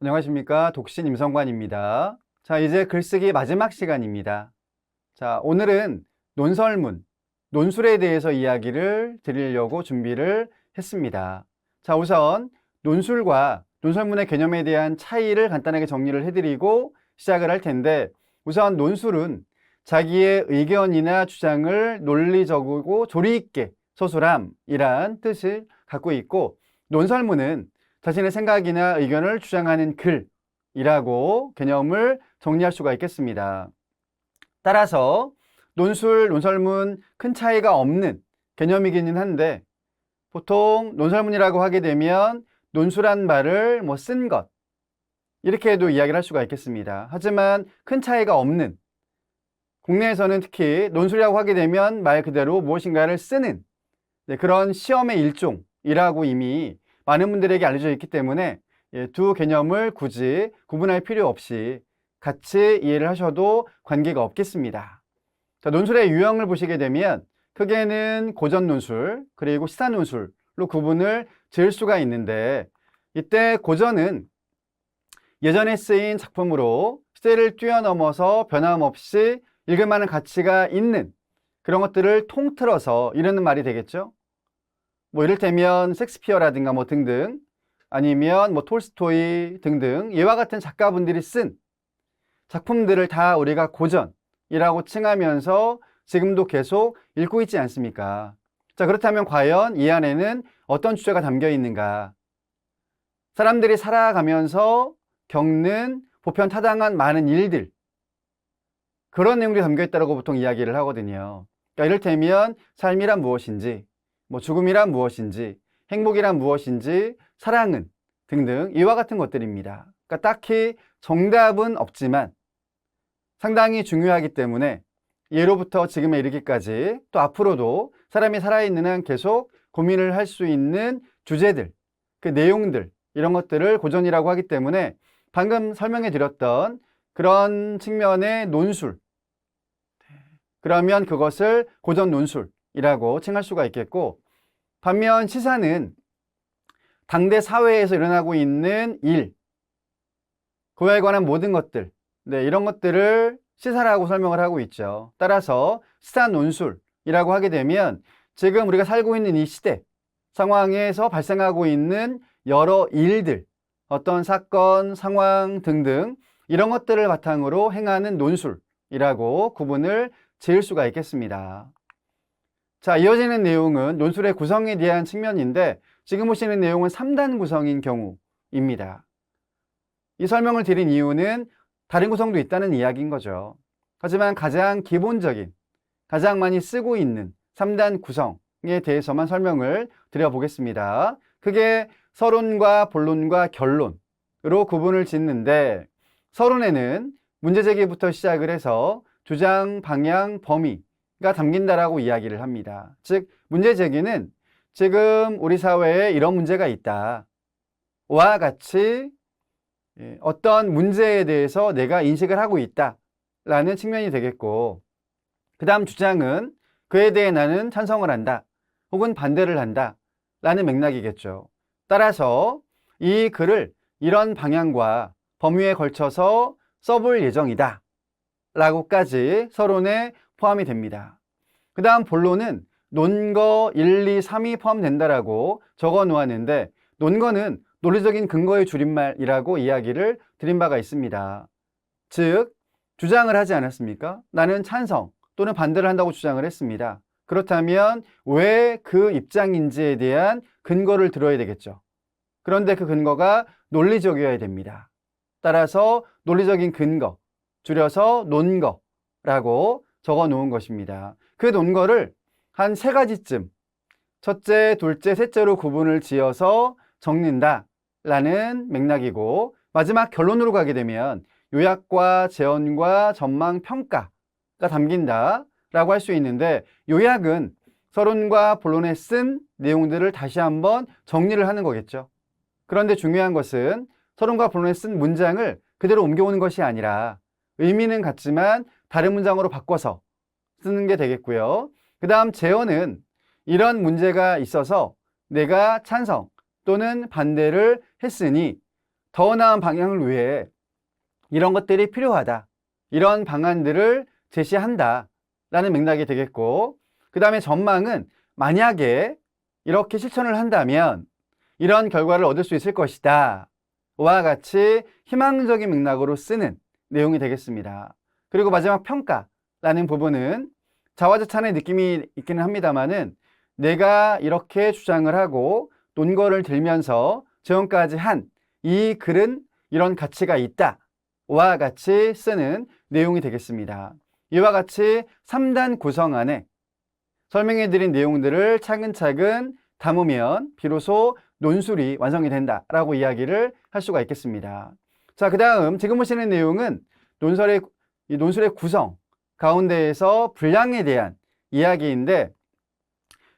안녕하십니까. 독신 임성관입니다. 자, 이제 글쓰기 마지막 시간입니다. 자, 오늘은 논설문, 논술에 대해서 이야기를 드리려고 준비를 했습니다. 자, 우선 논술과 논설문의 개념에 대한 차이를 간단하게 정리를 해드리고 시작을 할 텐데, 우선 논술은 자기의 의견이나 주장을 논리적이고 조리 있게 서술함이란 뜻을 갖고 있고, 논설문은 자신의 생각이나 의견을 주장하는 글이라고 개념을 정리할 수가 있겠습니다. 따라서 논술, 논설문 큰 차이가 없는 개념이기는 한데 보통 논설문이라고 하게 되면 논술한 말을 뭐 쓴 것, 이렇게도 이야기를 할 수가 있겠습니다. 하지만 큰 차이가 없는 국내에서는 특히 논술이라고 하게 되면 말 그대로 무엇인가를 쓰는 네, 그런 시험의 일종이라고 이미 많은 분들에게 알려져 있기 때문에 예, 두 개념을 굳이 구분할 필요 없이 같이 이해를 하셔도 관계가 없겠습니다. 자, 논술의 유형을 보시게 되면 크게는 고전 논술 그리고 시사 논술로 구분을 지을 수가 있는데 이때 고전은 예전에 쓰인 작품으로 시대를 뛰어넘어서 변함없이 읽을 만한 가치가 있는 그런 것들을 통틀어서 이르는 말이 되겠죠. 뭐 이를테면 섹스피어라든가 뭐 등등 아니면 뭐 톨스토이 등등 이와 같은 작가분들이 쓴 작품들을 다 우리가 고전이라고 칭하면서 지금도 계속 읽고 있지 않습니까? 자, 그렇다면 과연 이 안에는 어떤 주제가 담겨 있는가? 사람들이 살아가면서 겪는 보편 타당한 많은 일들 그런 내용들이 담겨 있다고 보통 이야기를 하거든요. 그러니까 이를테면 삶이란 무엇인지 뭐 죽음이란 무엇인지, 행복이란 무엇인지, 사랑은 등등 이와 같은 것들입니다. 그러니까 딱히 정답은 없지만 상당히 중요하기 때문에 예로부터 지금에 이르기까지 또 앞으로도 사람이 살아있는 한 계속 고민을 할 수 있는 주제들, 그 내용들, 이런 것들을 고전이라고 하기 때문에 방금 설명해 드렸던 그런 측면의 논술. 그러면 그것을 고전 논술, 이라고 칭할 수가 있겠고 반면 시사는 당대 사회에서 일어나고 있는 일, 그에 관한 모든 것들, 네, 이런 것들을 시사라고 설명을 하고 있죠. 따라서 시사 논술이라고 하게 되면 지금 우리가 살고 있는 이 시대 상황에서 발생하고 있는 여러 일들, 어떤 사건, 상황 등등 이런 것들을 바탕으로 행하는 논술이라고 구분을 지을 수가 있겠습니다. 자, 이어지는 내용은 논술의 구성에 대한 측면인데 지금 보시는 내용은 3단 구성인 경우입니다. 이 설명을 드린 이유는 다른 구성도 있다는 이야기인 거죠. 하지만 가장 기본적인, 가장 많이 쓰고 있는 3단 구성에 대해서만 설명을 드려보겠습니다. 그게 서론과 본론과 결론으로 구분을 짓는데 서론에는 문제 제기부터 시작을 해서 주장, 방향, 범위 가 담긴다라고 이야기를 합니다. 즉, 문제 제기는 지금 우리 사회에 이런 문제가 있다. 와 같이 예, 어떤 문제에 대해서 내가 인식을 하고 있다. 라는 측면이 되겠고, 그 다음 주장은 그에 대해 나는 찬성을 한다. 혹은 반대를 한다. 라는 맥락이겠죠. 따라서 이 글을 이런 방향과 범위에 걸쳐서 써볼 예정이다. 라고까지 서론에 포함이 됩니다. 그 다음 본론은 논거 1, 2, 3이 포함된다라고 적어 놓았는데 논거는 논리적인 근거의 줄임말이라고 이야기를 드린 바가 있습니다. 즉, 주장을 하지 않았습니까? 나는 찬성 또는 반대를 한다고 주장을 했습니다. 그렇다면 왜 그 입장인지에 대한 근거를 들어야 되겠죠. 그런데 그 근거가 논리적이어야 됩니다. 따라서 논리적인 근거, 줄여서 논거라고 적어 놓은 것입니다. 그 논거를 한 세 가지쯤 첫째, 둘째, 셋째로 구분을 지어서 적는다 라는 맥락이고 마지막 결론으로 가게 되면 요약과 재언과 전망, 평가가 담긴다 라고 할 수 있는데 요약은 서론과 본론에 쓴 내용들을 다시 한번 정리를 하는 거겠죠. 그런데 중요한 것은 서론과 본론에 쓴 문장을 그대로 옮겨오는 것이 아니라 의미는 같지만 다른 문장으로 바꿔서 쓰는 게 되겠고요. 그 다음 재원은 이런 문제가 있어서 내가 찬성 또는 반대를 했으니 더 나은 방향을 위해 이런 것들이 필요하다. 이런 방안들을 제시한다. 라는 맥락이 되겠고, 그 다음에 전망은 만약에 이렇게 실천을 한다면 이런 결과를 얻을 수 있을 것이다. 와 같이 희망적인 맥락으로 쓰는 내용이 되겠습니다. 그리고 마지막 평가라는 부분은 자화자찬의 느낌이 있기는 합니다만은 내가 이렇게 주장을 하고 논거를 들면서 지금까지 한 이 글은 이런 가치가 있다. 와 같이 쓰는 내용이 되겠습니다. 이와 같이 3단 구성 안에 설명해 드린 내용들을 차근차근 담으면 비로소 논술이 완성이 된다라고 이야기를 할 수가 있겠습니다. 자, 그 다음 지금 보시는 내용은 논설의, 이 논술의 구성 가운데에서 분량에 대한 이야기인데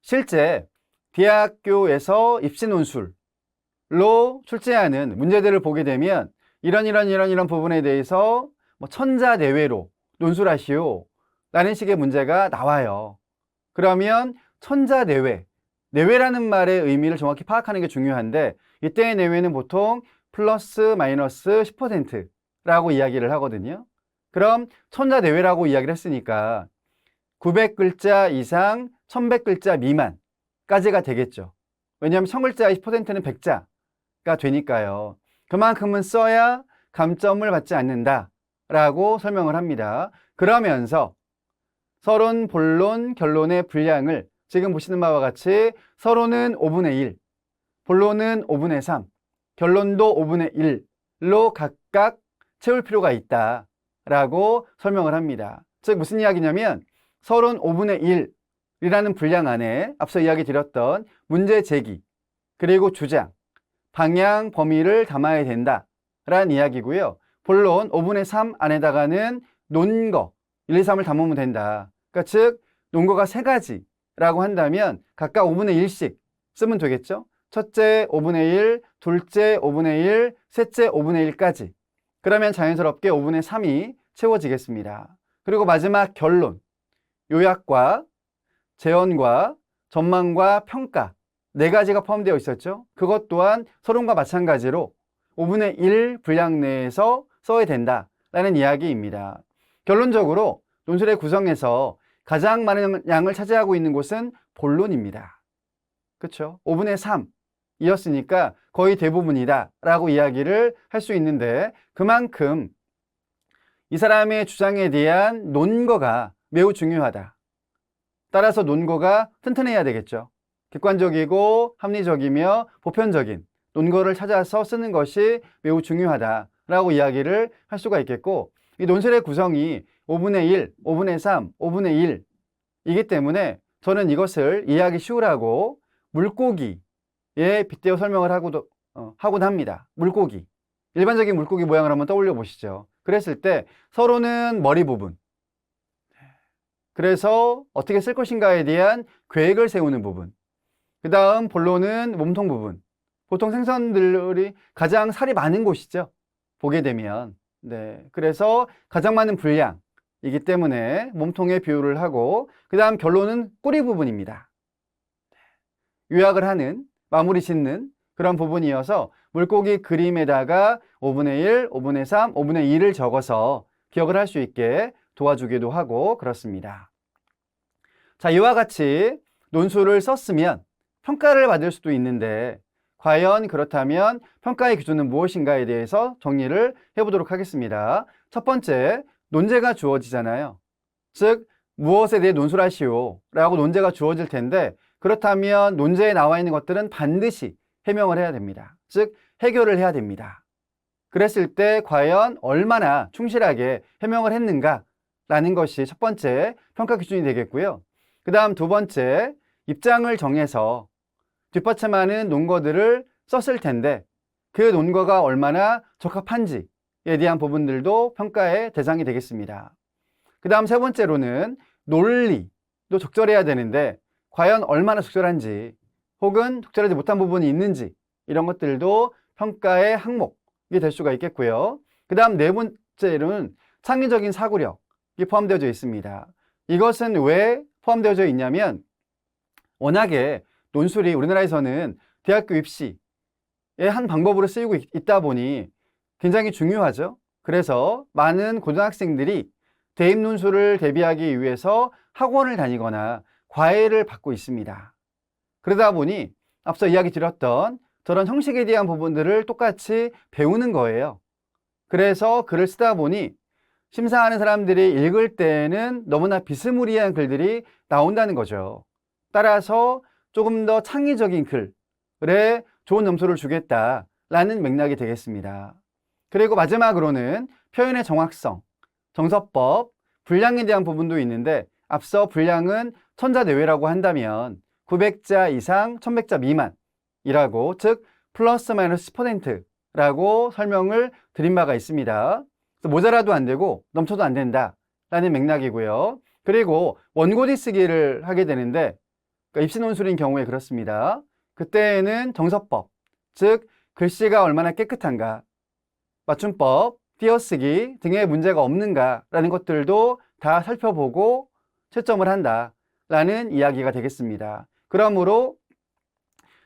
실제 대학교에서 입시 논술로 출제하는 문제들을 보게 되면 이런 이런 이런 이런 부분에 대해서 뭐 천자 내외로 논술하시오 라는 식의 문제가 나와요. 그러면 천자 내외, 내외라는 말의 의미를 정확히 파악하는 게 중요한데 이때의 내외는 보통 플러스 마이너스 10%라고 이야기를 하거든요. 그럼 천자 내외라고 이야기를 했으니까 900글자 이상 1100글자 미만까지가 되겠죠. 왜냐하면 1000글자의 10%는 100자가 되니까요. 그만큼은 써야 감점을 받지 않는다 라고 설명을 합니다. 그러면서 서론, 본론, 결론의 분량을 지금 보시는 바와 같이 서론은 5분의 1, 본론은 5분의 3, 결론도 5분의 1로 각각 채울 필요가 있다 라고 설명을 합니다. 즉 무슨 이야기냐면 서론 5분의 1이라는 분량 안에 앞서 이야기 드렸던 문제 제기 그리고 주장, 방향, 범위를 담아야 된다 라는 이야기고요. 본론 5분의 3 안에다가는 논거 1, 2, 3을 담으면 된다. 그러니까 즉 논거가 세 가지라고 한다면 각각 5분의 1씩 쓰면 되겠죠. 첫째 5분의 1, 둘째 5분의 1, 셋째 5분의 1까지. 그러면 자연스럽게 5분의 3이 채워지겠습니다. 그리고 마지막 결론, 요약과 재현과 전망과 평가 네 가지가 포함되어 있었죠. 그것 또한 서론과 마찬가지로 5분의 1 분량 내에서 써야 된다라는 이야기입니다. 결론적으로 논술의 구성에서 가장 많은 양을 차지하고 있는 곳은 본론입니다. 그렇죠? 5분의 3이었으니까 거의 대부분이다 라고 이야기를 할 수 있는데 그만큼 이 사람의 주장에 대한 논거가 매우 중요하다. 따라서 논거가 튼튼해야 되겠죠. 객관적이고 합리적이며 보편적인 논거를 찾아서 쓰는 것이 매우 중요하다라고 이야기를 할 수가 있겠고 이 논술의 구성이 5분의 1, 5분의 3, 5분의 1이기 때문에 저는 이것을 이해하기 쉬우라고 물고기 에 빗대어 설명을 하고도, 어, 하곤 합니다. 물고기. 일반적인 물고기 모양을 한번 떠올려 보시죠. 그랬을 때 서로는 머리 부분. 그래서 어떻게 쓸 것인가에 대한 계획을 세우는 부분. 그 다음 본론은 몸통 부분. 보통 생선들이 가장 살이 많은 곳이죠. 보게 되면. 네. 그래서 가장 많은 분량이기 때문에 몸통에 비유를 하고, 그 다음 결론은 꼬리 부분입니다. 요약을 하는, 마무리 짓는 그런 부분이어서 물고기 그림에다가 5분의 1, 5분의 3, 5분의 2를 적어서 기억을 할 수 있게 도와주기도 하고 그렇습니다. 자, 이와 같이 논술을 썼으면 평가를 받을 수도 있는데 과연 그렇다면 평가의 기준은 무엇인가에 대해서 정리를 해보도록 하겠습니다. 첫 번째, 논제가 주어지잖아요. 즉, 무엇에 대해 논술하시오 라고 논제가 주어질 텐데 그렇다면 논제에 나와 있는 것들은 반드시 해명을 해야 됩니다. 즉, 해결을 해야 됩니다. 그랬을 때 과연 얼마나 충실하게 해명을 했는가 라는 것이 첫 번째 평가 기준이 되겠고요. 그 다음 두 번째, 입장을 정해서 뒷받침하는 논거들을 썼을 텐데 그 논거가 얼마나 적합한지에 대한 부분들도 평가의 대상이 되겠습니다. 그 다음 세 번째로는 논리도 적절해야 되는데 과연 얼마나 적절한지 혹은 적절하지 못한 부분이 있는지 이런 것들도 평가의 항목이 될 수가 있겠고요. 그 다음 네 번째로는 창의적인 사고력이 포함되어 있습니다. 이것은 왜 포함되어 있냐면 워낙에 논술이 우리나라에서는 대학교 입시의 한 방법으로 쓰이고 있, 다 보니 굉장히 중요하죠. 그래서 많은 고등학생들이 대입 논술을 대비하기 위해서 학원을 다니거나 과외를 받고 있습니다. 그러다 보니 앞서 이야기 드렸던 저런 형식에 대한 부분들을 똑같이 배우는 거예요. 그래서 글을 쓰다 보니 심사하는 사람들이 읽을 때에는 너무나 비스무리한 글들이 나온다는 거죠. 따라서 조금 더 창의적인 글에 좋은 점수를 주겠다라는 맥락이 되겠습니다. 그리고 마지막으로는 표현의 정확성, 정서법, 분량에 대한 부분도 있는데 앞서 분량은 천자 내외라고 한다면 900자 이상 1100자 미만이라고 즉 플러스 마이너스 10%라고 설명을 드린 바가 있습니다. 모자라도 안 되고 넘쳐도 안 된다 라는 맥락이고요. 그리고 원고지 쓰기를 하게 되는데 그러니까 입시 논술인 경우에 그렇습니다. 그때는 정서법, 즉 글씨가 얼마나 깨끗한가, 맞춤법, 띄어쓰기 등의 문제가 없는가라는 것들도 다 살펴보고 채점을 한다 라는 이야기가 되겠습니다. 그러므로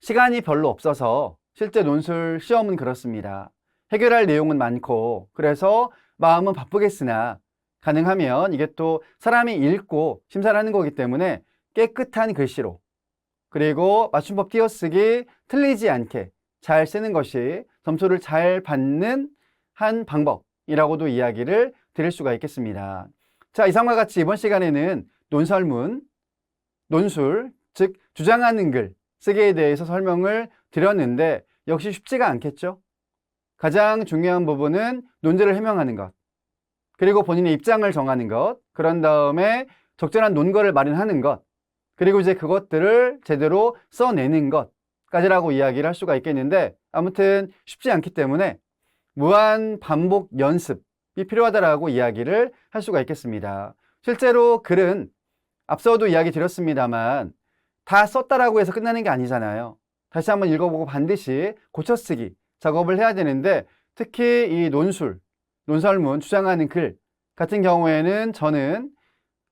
시간이 별로 없어서 실제 논술 시험은 그렇습니다. 해결할 내용은 많고 그래서 마음은 바쁘겠으나 가능하면 이게 또 사람이 읽고 심사를 하는 거기 때문에 깨끗한 글씨로 그리고 맞춤법 띄어쓰기 틀리지 않게 잘 쓰는 것이 점수를 잘 받는 한 방법이라고도 이야기를 드릴 수가 있겠습니다. 자, 이상과 같이 이번 시간에는 논설문, 논술, 즉 주장하는 글 쓰기에 대해서 설명을 드렸는데 역시 쉽지가 않겠죠? 가장 중요한 부분은 논제를 해명하는 것, 그리고 본인의 입장을 정하는 것, 그런 다음에 적절한 논거를 마련하는 것, 그리고 이제 그것들을 제대로 써내는 것까지라고 이야기를 할 수가 있겠는데 아무튼 쉽지 않기 때문에 무한 반복 연습이 필요하다라고 이야기를 할 수가 있겠습니다. 실제로 글은 앞서도 이야기 드렸습니다만 다 썼다라고 해서 끝나는 게 아니잖아요. 다시 한번 읽어보고 반드시 고쳐쓰기 작업을 해야 되는데 특히 이 논술, 논설문, 주장하는 글 같은 경우에는 저는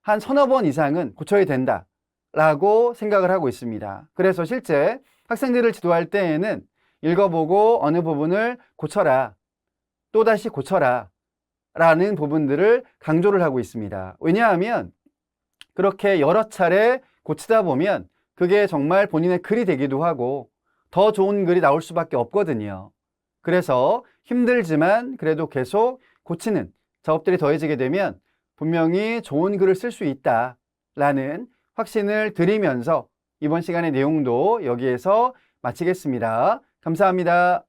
한 서너 번 이상은 고쳐야 된다 라고 생각을 하고 있습니다. 그래서 실제 학생들을 지도할 때에는 읽어보고 어느 부분을 고쳐라, 또다시 고쳐라 라는 부분들을 강조를 하고 있습니다. 왜냐하면 그렇게 여러 차례 고치다 보면 그게 정말 본인의 글이 되기도 하고 더 좋은 글이 나올 수밖에 없거든요. 그래서 힘들지만 그래도 계속 고치는 작업들이 더해지게 되면 분명히 좋은 글을 쓸 수 있다라는 확신을 드리면서 이번 시간의 내용도 여기에서 마치겠습니다. 감사합니다.